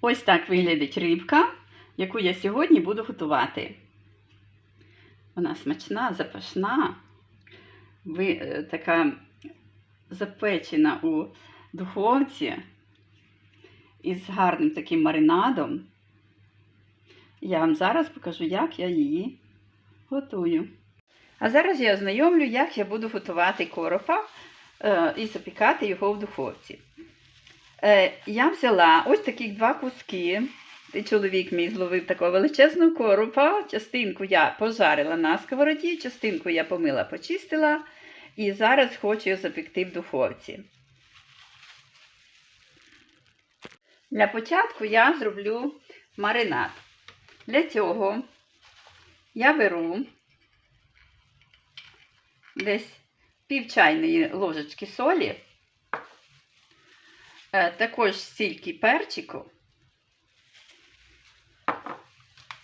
Ось так виглядить рибка, яку я сьогодні буду готувати. Вона смачна, запашна, ви, е, така запечена у духовці із гарним таким маринадом. Я вам зараз покажу, як я її готую. А зараз я ознайомлю, як я буду готувати коропа е, і запікати його в духовці. Е, я взяла ось таких два куски. І чоловік мій зловив такого величезного коропа. Частинку я пожарила на сковороді, частинку я помила, почистила. І зараз хочу його запекти в духовці. Для початку я зроблю маринад. Для цього я беру десь пів чайної ложечки солі, також стільки перчику.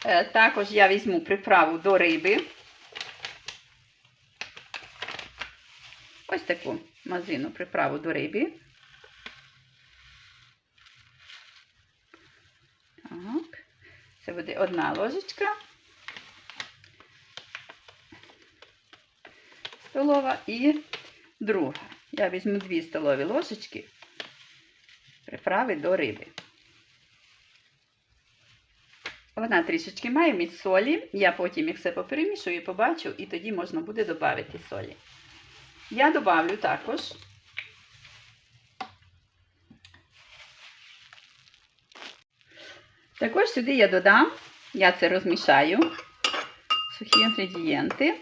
Е, Також я візьму приправу до риби. Ось таку мазину приправу до риби. Так. Це буде одна ложечка. Столова і друга. Я візьму дві столові ложечки приправи до риби. Вона трішечки має міць солі. Я потім їх все поперемішую, побачу, і тоді можна буде додати солі. Я добавлю також також сюди я додам, я це розмішаю, сухі інгредієнти,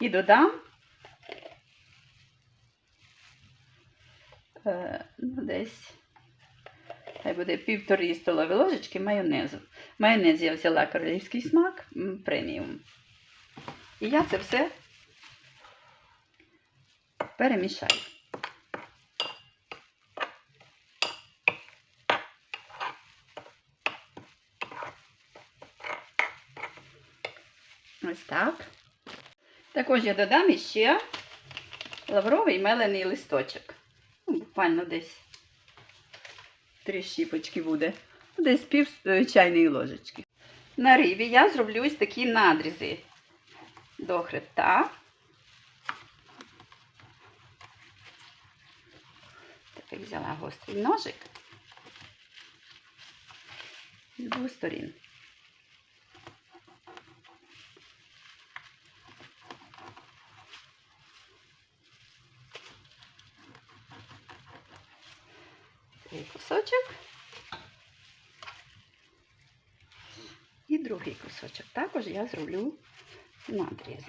і додам ну, десь хай буде півтори столові ложечки майонезу. Майонез я взяла королівський смак преміум. І я це все перемішаю. Ось так. Також я додам іще лавровий мелений листочок. Ну, буквально десь три щіпочки буде. Десь пів е, чайної ложечки. На рибі я зроблю ось такі надрізи до хребта. Так, взяла гострий ножик з двох сторін. Цей кусочок. І другий кусочок. Також я зроблю надріз.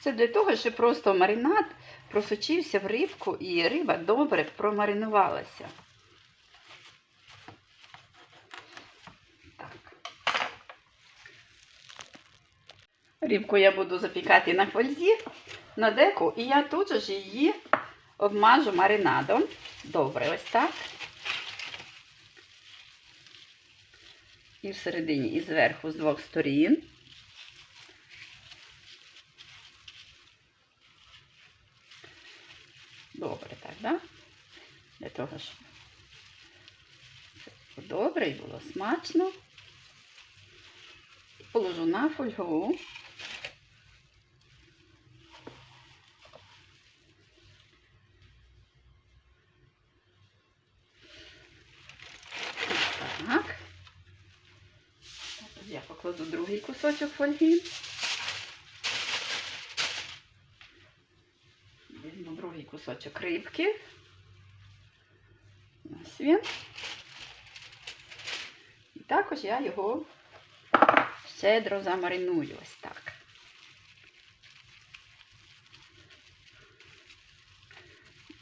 Це для того, щоб просто маринад просочився в рибку і риба добре промаринувалася. Так. Рибку я буду запікати на фользі, на деку, і я тут же ж її обмажу маринадом. Добре, ось так. І всередині, і зверху, з двох сторін. Добре, так, да? Для того, щоб це було добре і було смачно. Положу на фольгу. Так. Я покладу другий кусочок фольги. Візьму другий кусочок рибки. Ось він. І також я його щедро замариную ось так.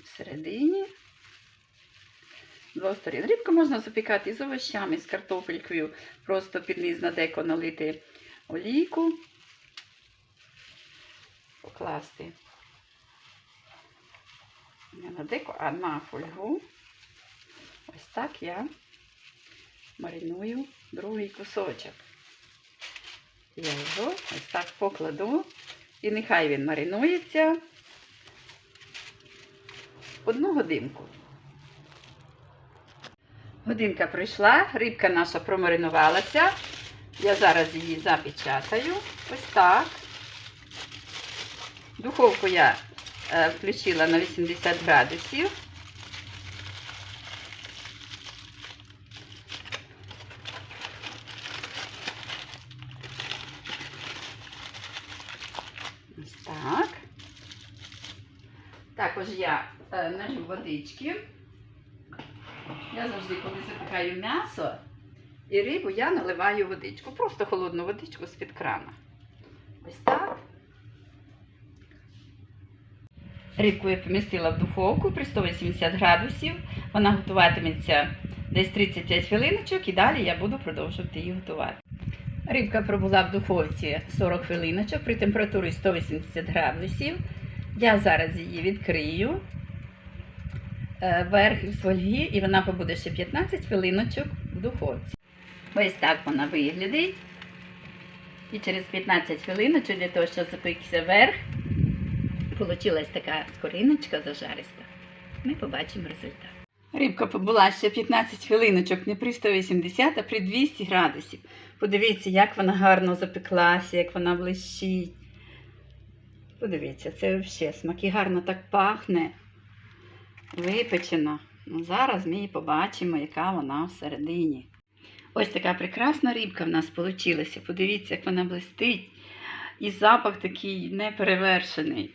Всередині. З сторін. Рибку можна запікати з овощами, з картопелькою. Просто підліз на деко налити олійку, покласти не на деко, а на фольгу. Ось так я мариную другий кусочок. Я його ось так покладу. І нехай він маринується одну годинку. Годинка пройшла, рибка наша промаринувалася. Я зараз її запечатаю. Ось так. Духовку я е, включила на 80 градусів. Ось так. Також я е, налью водички. Я завжди, коли запікаю м'ясо і рибу, я наливаю водичку. Просто холодну водичку з-під крана. Ось так. Рибку я помістила в духовку при 180 градусів. Вона готуватиметься десь 35 хвилиночок і далі я буду продовжувати її готувати. Рибка пробула в духовці 40 хвилиночок при температурі 180 градусів. Я зараз її відкрию верх з фольги, і вона побуде ще 15 хвилиночок в духовці. Ось так вона виглядить. І через 15 хвилиночок для того, щоб запекся верх, Получилась така скориночка зажариста. Ми побачимо результат. Рибка побула ще 15 хвилиночок не при 180, а при 200 градусів. Подивіться, як вона гарно запеклася, як вона блищить. Подивіться, це взагалі смаки гарно так пахне. Випечена. Ну, зараз ми побачимо, яка вона всередині. Ось така прекрасна рибка в нас вийшла. Подивіться, як вона блистить. І запах такий неперевершений.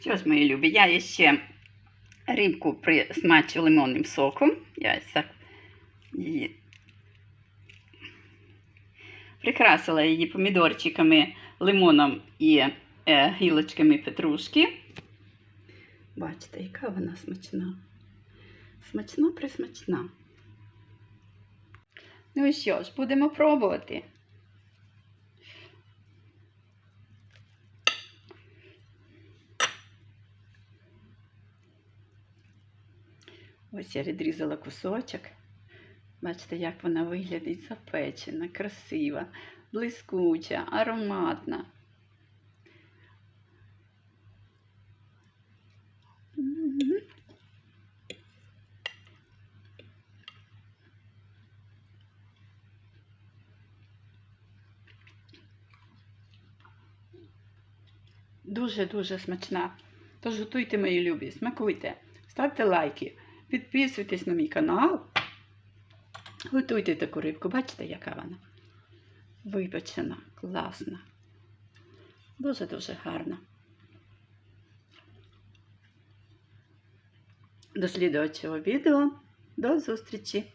Що ж, мої любі, я ще рибку присмачу лимонним соком. Я так її прикрасила її помідорчиками, лимоном і е, гілочками петрушки. Бачите, яка вона смачна. Смачна присмачна. Ну і що ж, будемо пробувати. Ось я відрізала кусочок. Бачите, як вона виглядить запечена, красива, блискуча, ароматна. Дуже-дуже смачна. Тож готуйте, мої любі, смакуйте, ставте лайки. Підписуйтесь на мій канал. Готуйте таку рибку. Бачите, яка вона? Випечена, класна. Дуже-дуже гарна. До слідуючого відео. До зустрічі!